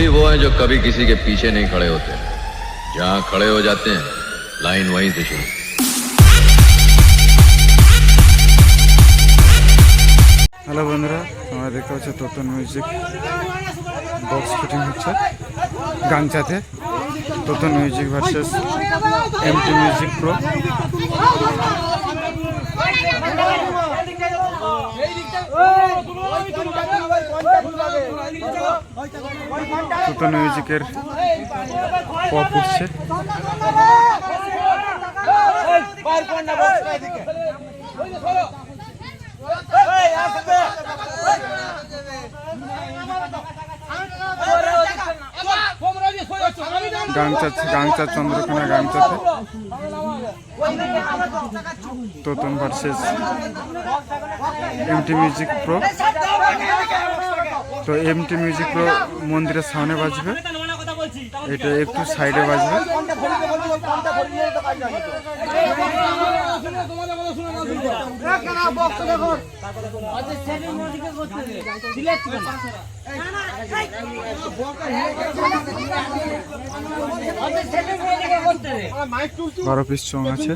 ही वो हैं जो कभी किसी के पीछे नहीं खड़े होते जहां खड़े हो जाते हैं लाइन वहीं से शुरू হ্যালো বন্ধুরা তোমরা দেখতে পাচ্ছ তোতন মিউজিক বক্স ফিটিং হচ্ছে গাংচাতে Totan music versus MT music pro Totan মিউজিকের পপ উঠছে। Gangcha Gangcha Chandrakona গাংচাতে Totan versus MT music pro তো এমটি মিউজিক মন্দিরের সামনে বাজবে। এটা একটু সাইডে বাজবে। বারো পিস চং আছে।